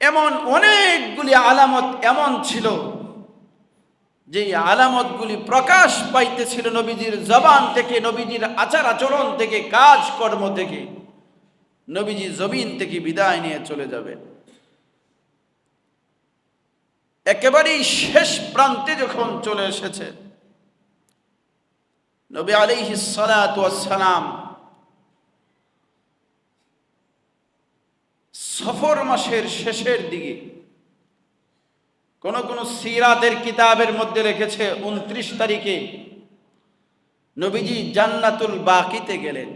এমন অনেকগুলি আলামত এমন ছিল যে আলামতগুলি প্রকাশ পাইতেছিল নবীজির জবান থেকে, নবীজির আচার আচরণ থেকে কাজ কর্ম থেকে। নবীজি জমিন থেকে বিদায় নিয়ে চলে যাবেন একেবারেই শেষ প্রান্তে যখন চলে এসেছে, নবী আলাইহি সালাম সফর মাসের শেষের দিকে কোন কোন সিরাদের কিতাবের মধ্যে রেখেছে উনত্রিশ তারিখে নবীজি জান্নাতুল বাকিতে গেলেন।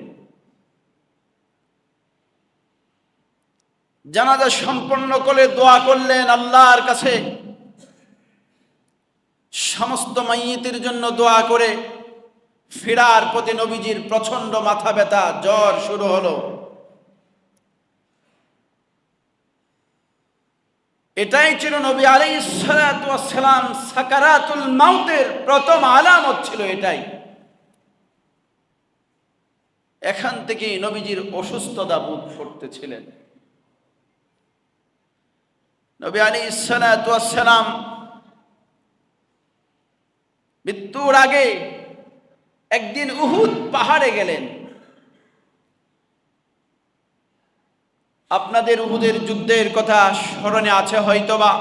জানাজা সম্পন্ন করে দোয়া করলেন আল্লাহর কাছে। সমস্ত মাইয়িতের জন্য দোয়া করে ফিরার প্রতি নবীজির প্রচণ্ড মাথা ব্যথা, জ্বর শুরু হলো। এটাই ছিল নবী আলী সালাম সাকারাতুল মাউতের প্রথম আলামত ছিল এটাই। এখান থেকেই নবীজির অসুস্থতা বোধ করতেছিলেন। নবী আলী সালাম মৃত্যুর আগে একদিন উহুদ পাহাড়ে গেলেন। আপনাদের উহুদের যুদ্ধের কথা স্মরণে আছে হয়তোবা।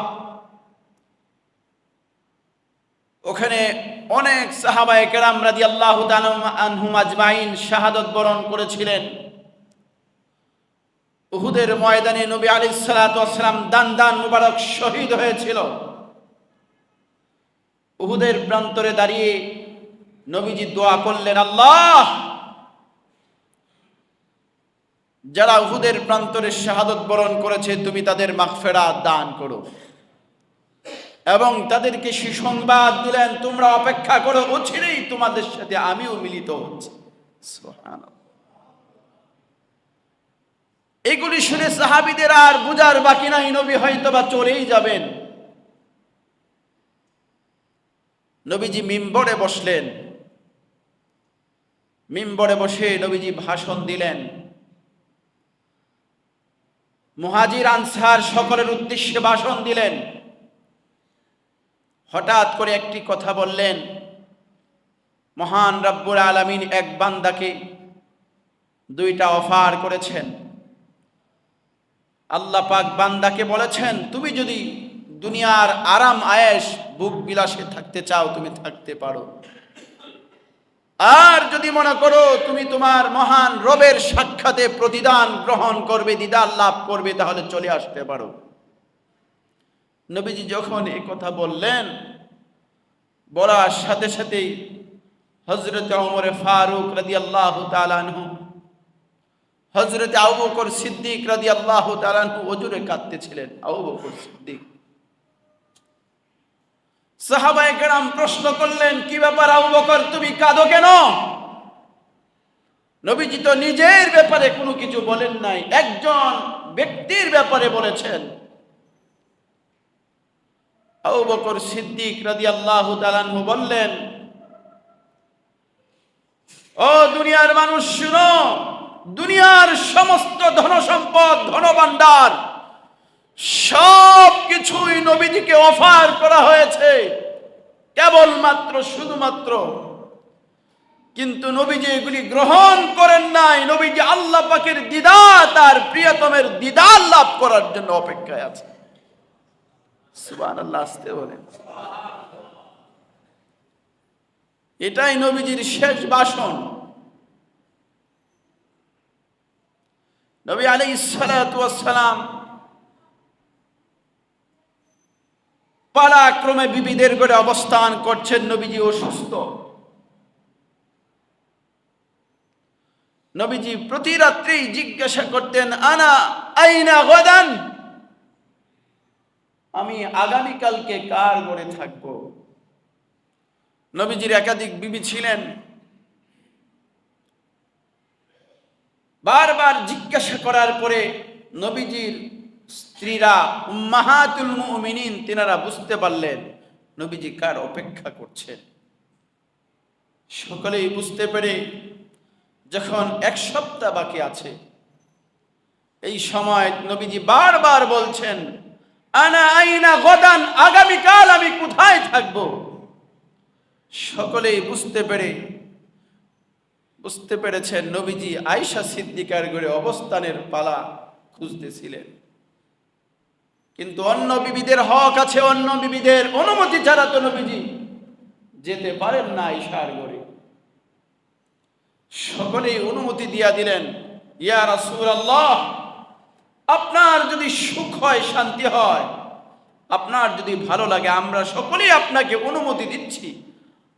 ওখানে অনেক সাহাবায়ে কেরাম রাজি আল্লাহ আজমাইন শাহাদত বরণ করেছিলেন। উহুদের ময়দানে নবী আলী সালাতাম দান দান মুবারক শহীদ হয়েছিল। উহুদের প্রান্তরে দাঁড়িয়ে নবীজি দোয়া করলেন, আল্লাহ যারা উহুদের প্রান্তরে শাহাদত বরণ করেছে, তুমি তাদের মাগফেরা দান করো। এবং তাদেরকে সুসংবাদ দিলেন, তোমরা অপেক্ষা করো অচিরেই তোমাদের সাথে আমিও মিলিত হচ্ছি। এগুলি শুনে সাহাবিদের আর বুঝার বাকি নাই, নবী হয়তো বা চলেই যাবেন। নবীজি মিম্বরে বসলেন। মিম্বরে বসে নবীজি ভাষণ দিলেন। মুহাজির আনসার সকলের উদ্দেশ্যে ভাষণ দিলেন। হঠাৎ করে একটি কথা বললেন, মহান রব্বুর আলমিন এক বান্দাকে দুইটা অফার করেছেন। আল্লাহ পাক বান্দাকে বলেছেন, তুমি যদি দুনিয়ার আরাম আয়েস বুক বিলাসে থাকতে চাও, তুমি থাকতে পারো। আর যদি মনে করো তুমি তোমার মহান রবের সাক্ষাতে প্রতিদান গ্রহণ করবে দিদার লাভ করবে, তাহলে চলে আসতে পারো। নবীজি যখন এই কথা বললেন, বলার সাথে সাথেই হজরত ওমরে ফারুক রাদি আল্লাহ তালানহু হজরত আবু বকর সিদ্দিক রাদি আল্লাহ তালানহু অজুরে কাঁদতেছিলেন। আবু বকর সিদ্দিক সাহাবায়ে কেরাম প্রশ্ন করলেন, কি ব্যাপার আবু বকর, তুমি কাঁদো কেন? নবীজি তো নিজের ব্যাপারে কোনো কিছু বলেন নাই, একজন ব্যক্তির ব্যাপারে বলেছেন। আবু বকর সিদ্দিক রাদিয়াল্লাহু তাআলাহু বললেন, ও দুনিয়ার মানুষ, শুনো, দুনিয়ার সমস্ত ধন সম্পদ ধনভাণ্ডার সব কিছুই নবীজিকে অফার করা হয়েছে। কেবলমাত্র, শুধুমাত্র। কিন্তু নবীজি এগুলি গ্রহণ করেন নাই। নবীজি আল্লাহ পাকের দিদা তার প্রিয়তমের দিদার লাভ করার জন্য অপেক্ষায় আছে। আসতে বলেন। এটাই নবীজির শেষ ভাষণ নবী আলী সালাম পালাক্রমে বিবিদের করে অবস্থান করছেন নবীজি অসুস্থ। নবীজি প্রতি রাত্রি জিজ্ঞাসা করতেন, আনা আইনা গদান? আমি আগামীকালকে কার গড়ে থাকব? নবীজির একাধিক বিবি ছিলেন। বারবার জিজ্ঞাসা করার পরে নবীজির স্ত্রীরা, উম্মাহাতুল মুমিনিন তিনারা বুঝতে পারলেন, নবীজি কার অপেক্ষা করছেন। সকলেই বুঝতে পেরে যখন এক সপ্তাহ বাকি আছে, এই সময় নবীজি বারবার বলছেন, আনা আইনা গদান, আগামীকাল আমি কোথায় থাকব? সকলেই বুঝতে পেরে, বুঝতে পেরেছেন নবীজি আয়সা সিদ্দিকার গড়ে অবস্থানের পালা খুঁজতেছিলেন। কিন্তু অন্য বিবিদের হক আছে, অন্য বিবিদের অনুমতি ছাড়া তো নবীজি যেতে পারেন না আয়সার গড়ে সকলেই অনুমতি দিয়া দিলেন, ইয়া রাসূলুল্লাহ, আপনার যদি সুখ হয়, শান্তি হয়, আপনার যদি ভালো লাগে, আমরা সকলেই আপনাকে অনুমতি দিচ্ছি।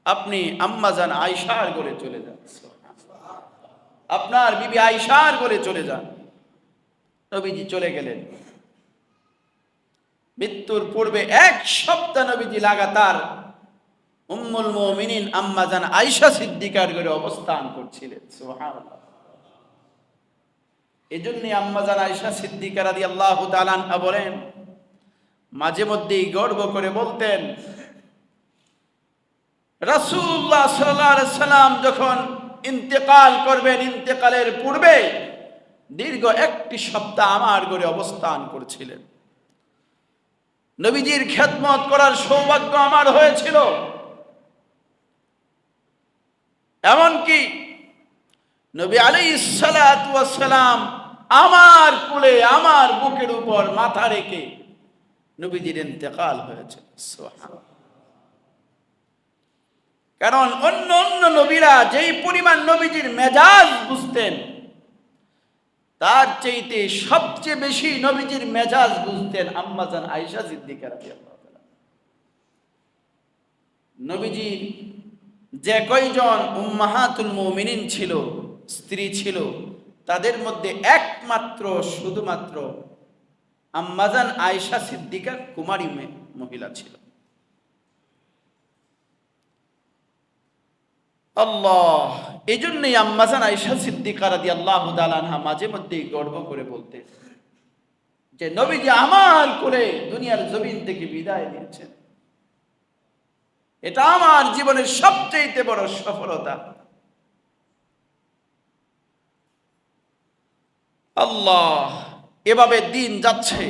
আপনি আম্মাজান আয়সার করে চলে যান। আপনার বিবি আয়সার করে চলে যান। নবীজি চলে গেলেন। মৃত্যুর পূর্বে এক সপ্তাহ নবীজি লাগাতার উম্মুল মুমিনিন আম্মাজান আয়সা সিদ্দিকার করে অবস্থান করছিলেন। সুবহানাল্লাহ। এজন্যই আম্মাজান আয়সা সিদ্দিকা রাদিয়াল্লাহু তাআলা আনহা বলেন, মাঝে মধ্যেই গর্ব করে বলতেন সাল্লাল্লাহু সাল্লাম যখন ইন্তেকাল করবেন, ইন্তেকালের পূর্বে দীর্ঘ একটি সপ্তাহ আমার ঘরে অবস্থান করছিলেন। নবীজির খেদমত করার সৌভাগ্য আমার হয়েছিল। এমনকি নবী আলী সালাম আমার কুলে, আমার বুকের উপর মাথা রেখে নবীজির ইন্তেকাল হয়েছে। কারণ অন্য অন্য নবীরা যেই পরিমাণ নবীজির মেজাজ বুঝতেন তার চাইতে সবচেয়ে বেশি নবীজির মেজাজ বুঝতেন আম্মাজান আয়েশা সিদ্দিকা রাদিয়াল্লাহু তাআলা। নবীজির যে কয়জন উম্মাহাতুল মুমিনিন ছিল, স্ত্রী ছিল, তাদের মধ্যে একমাত্র, শুধুমাত্র আম্মাজান আয়েশা সিদ্দিকা কুমারী মহিলা ছিল। আল্লাহ এই জন্যই আম্মাজান আয়েশা সিদ্দিকা রাদি আল্লাহ আনহা মাঝে মধ্যেই গর্ব করে বলতে যে, নবীজি আমার করে দুনিয়ার জমিন থেকে বিদায় এটা আমার জীবনের সবচেয়ে বড় সফলতা। আল্লাহ, এভাবে দিন যাচ্ছে।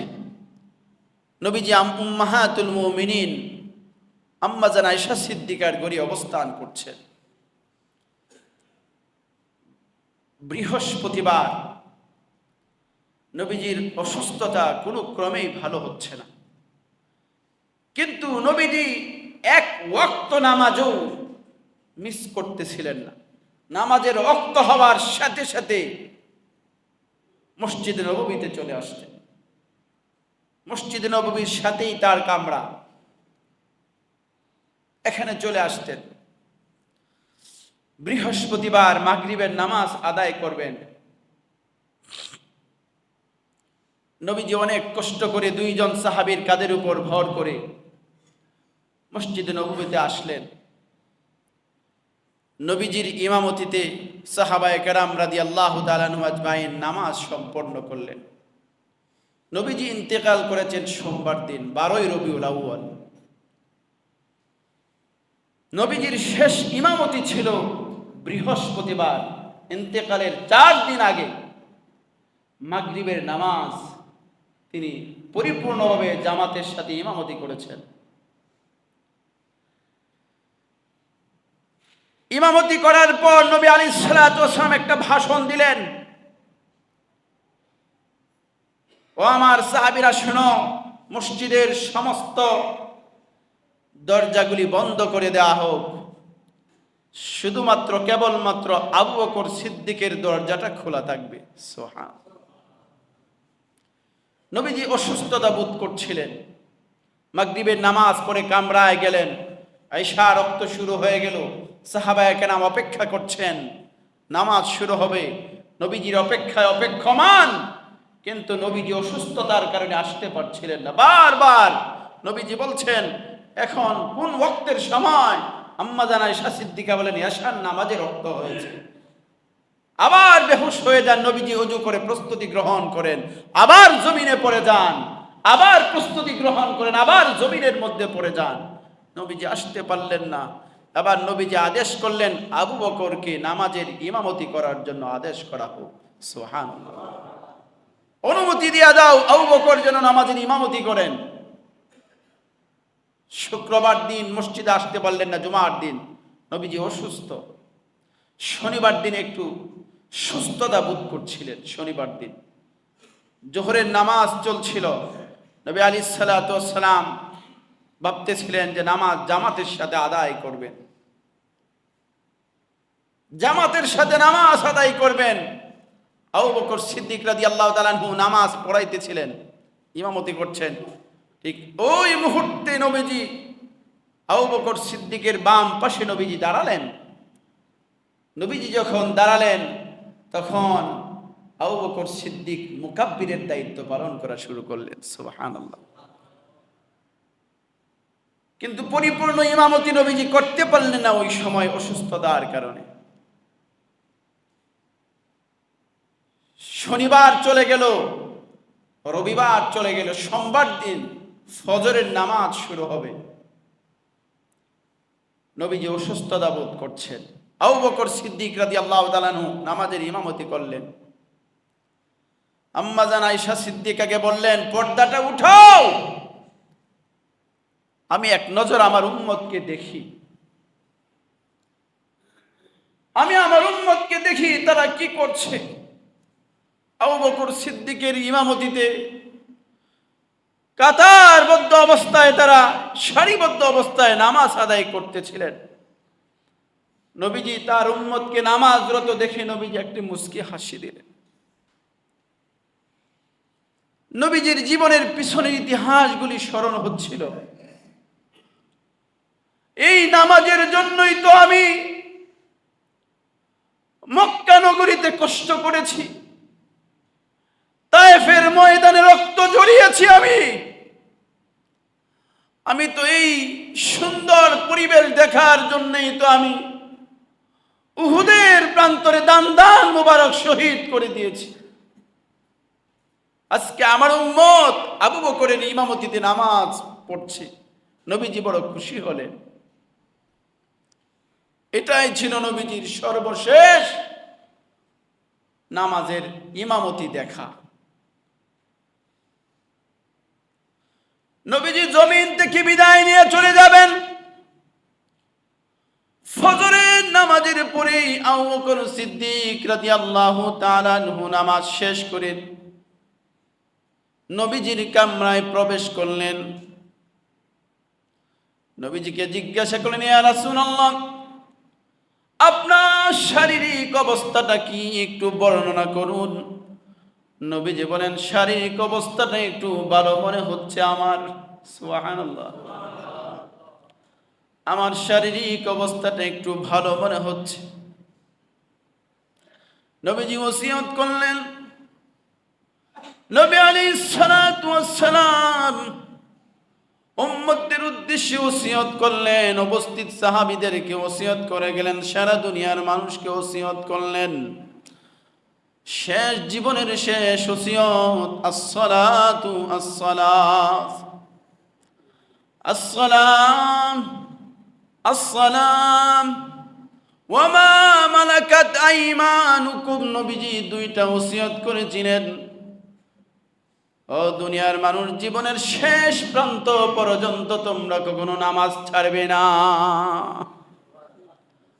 নবীজি উম্মাহাতুল মুমিনিন আম্মাজান আয়েশা সিদ্দিকার গড়ি অবস্থান করছেন। বৃহস্পতিবার। নবীজির অসুস্থতা কোনো ক্রমেই ভালো হচ্ছে না। কিন্তু নবীজি এক ওয়াক্ত নামাজও মিস করতেছিলেন না। নামাজের অক্ত হওয়ার সাথে সাথে মসজিদে নববীতে চলে আসতেন মসজিদে নববীর সাথেই তার কামরা। এখানে চলে আসতেন। বৃহস্পতিবার মাগরিবের নামাজ আদায় করবেন। নবীজি অনেক কষ্ট করে দুইজন সাহাবীর কাদের উপর ভর করে মসজিদে নবীতে আসলেন। নবীজির ইমামতিতে সাহাবায় কেরাম রাদি আল্লাহ আজমাইন নামাজ সম্পন্ন করলেন। নবীজি ইন্তেকাল করেছেন সোমবার দিন, বারোই রবিউল আউয়াল। নবীজির শেষ ইমামতি ছিল বৃহস্পতিবার, ইন্তেকালের চার দিন আগে মাগরিবের নামাজ তিনি পরিপূর্ণভাবে জামাতের সাথে ইমামতি করেছেন। ইমামতি করার পর নবী আলী সালাম একটা ভাষণ দিলেন। ও আমার সাহাবিরা, শোনো, মসজিদের সমস্ত দরজাগুলি বন্ধ করে দেওয়া হোক। শুধুমাত্র কেবলমাত্র আবু বকর সিদ্দিকের দরজাটা খোলা থাকবে। সোহা নবীজি অসুস্থতা বোধ করছিলেন। মাগরিবের নামাজ পড়ে কামরায় গেলেন। আইসা রক্ত শুরু হয়ে গেল। সাহাবায় কেনাম অপেক্ষা করছেন। নামাজ শুরু হবে। নবীজির অপেক্ষায় অপেক্ষমান। কিন্তু নবীজি অসুস্থতার কারণে আসতে পারছিলেন না। বারবার নবীজি বলছেন, এখন কোন ওক্তের সময় আম্মা জানায় সিদ্দিকা বলেন ইয়াসান নামাজে রক্ত হয়েছে। আবার বেহুশ হয়ে যান, নবীজি অজু করে প্রস্তুতি গ্রহণ করেন, আবার জমিনে পড়ে যান, আবার প্রস্তুতি গ্রহণ করেন, আবার জমিনের মধ্যে পড়ে যান। নবীজি আসতে পারলেন না। আবার নবীজি আদেশ করলেন, আবু বকরকে নামাজের ইমামতি করার জন্য আদেশ করা হোক। সোহান অনুমতি দিয়া দাও, আবু বকর যেন নামাজের ইমামতি করেন। শুক্রবার দিন মসজিদে আসতে পারলেন না, জুমার দিন। নবীজি অসুস্থ। শনিবার দিন একটু সুস্থতা বোধ করছিলেন, শনিবার দিন। জোহরের নামাজ চলছিল। নবী আলী সালাম ভাবতেছিলেন যে নামাজ জামাতের সাথে আদায় করবেন। জামাতের সাথে নামাজ আদায় করবেন। আবু বকর সিদ্দিক রাদি আল্লাহ নামাজ পড়াইতেছিলেন। ইমামতি করছেন। ঠিক ওই মুহূর্তে নবীজি আবু বকর সিদ্দিকের বাম পাশে নবীজি দাঁড়ালেন। নবীজি যখন দাঁড়ালেন, তখন আবু বকর সিদ্দিক মুকাব্বিরের দায়িত্ব পালন করা শুরু করলেন, সুবহানাল্লাহ। কিন্তু পরিপূর্ণ ইমামতি নবীজি করতে পারলেন না ওই সময় অসুস্থতার কারণে। শনিবার চলে গেল, রবিবার চলে গেল, সোমবার দিন ফজরের নামাজ শুরু হবে। নবীজি অসুস্থতা বোধ করছেন। আবু বকর সিদ্দিক রাদি আল্লাহ নামাজের ইমামতি করলেন। আম্মাজান আয়সা সিদ্দিকাকে বললেন, পর্দাটা উঠাও। আমি এক নজর আমার উম্মতকে দেখি। আমি আমার উম্মতকে দেখি, তারা কি করছে? আবু বকর সিদ্দিকের ইমামতিতে কাতারবদ্ধ অবস্থায় তারা, সারিবদ্ধ অবস্থায় নামাজ আদায় করতেছিলেন। নবীজি তার উম্মতকে নামাজরত দেখে নবীজি একটি মুস্কি হাসি দিলেন। নবীজির জীবনের পিছনের ইতিহাসগুলি স্মরণ হচ্ছিল। এই নামাজের জন্যই তো আমি মক্কা নগরীতে কষ্ট করেছি। তায়েফের ময়দানে রক্ত জড়িয়েছি আমি। আমি তো এই সুন্দর পরিবেশ দেখার জন্যই তো আমি উহুদের প্রান্তরে দান দান মুবারক শহীদ করে দিয়েছি। আজকে আমার উম্মত আবু বকরের ইমামতিতে নামাজ পড়ছে। নবীজি বড় খুশি হলেন। এটাই ছিল নবীজির সর্বশেষ নামাজের ইমামতি দেখা। নবীজি জমিন থেকে বিদায় নিয়ে চলে যাবেন। ফজরের নামাজের পরেই আবু বকর সিদ্দিক রাদিয়াল্লাহু তাআলা নামাজ শেষ করে নবীজির কামরায় প্রবেশ করলেন। নবীজিকে জিজ্ঞাসা করলেন, ইয়া রাসূলুল্লাহ, আপনার শারীরিক অবস্থাটা কি? একটু বর্ণনা করুন। নবীজি বলেন, শারীরিক অবস্থাটা একটু ভালো মনে হচ্ছে আমার। আমার শারীরিক অবস্থাটা একটু ভালো মনে হচ্ছে। নবীজি ওসিয়ত করলেন। নবী ওয়াস সালাম উদ্দেশ্যে ওসিয়ত করলেন। উপস্থিত সাহাবীদেরকে ওসিয়ত করে গেলেন। সারা দুনিয়ার মানুষকে ওসিয়ত করলেন। শেষ জীবনের শেষ ওসিয়ত, আসসালাতু আসসালাত আসসালাম আসসালাম। ওয়ামা মালাকাত আইমানুকুম, নবীজি দুইটা ওসিয়ত করেছিলেন। ও দুনিয়ার মানুষ, জীবনের শেষ প্রান্ত পর্যন্ত তোমরা কখনো নামাজ ছাড়বে না।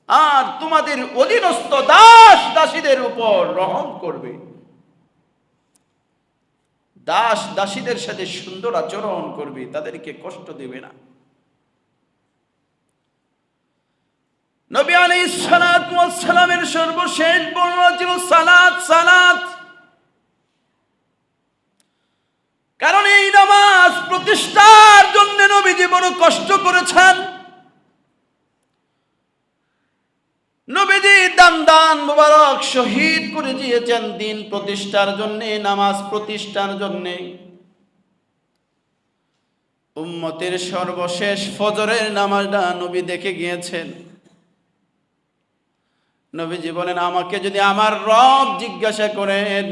আর তোমাদের অধীনস্থ দাস দাসীদের উপর রহম করবে। দাস দাসীদের সাথে সুন্দর আচরণ করবে, তাদেরকে কষ্ট দেবে না। নবী ওয়াস সালামের সর্বশেষ বর্ণনা ছিল সালাত সালাত। কারণ এই নামাজ প্রতিষ্ঠার জন্য নবীজি বড় কষ্ট করেছেন। নবীজি দান দান মুবারক শহীদ করে দিয়েছেন দিন প্রতিষ্ঠার জন্য, নামাজ প্রতিষ্ঠার জন্য। উম্মতের সর্বশেষ ফজরের নামাজটা নবী দেখে গিয়েছেন। নবীজি বলেন, আমাকে যদি আমার রব জিজ্ঞাসা করেন,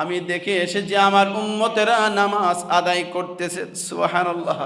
আমি দেখে এসেছি আমার উম্মতেরা নামাজ আদায় করতেছে। সুবহানাল্লাহ।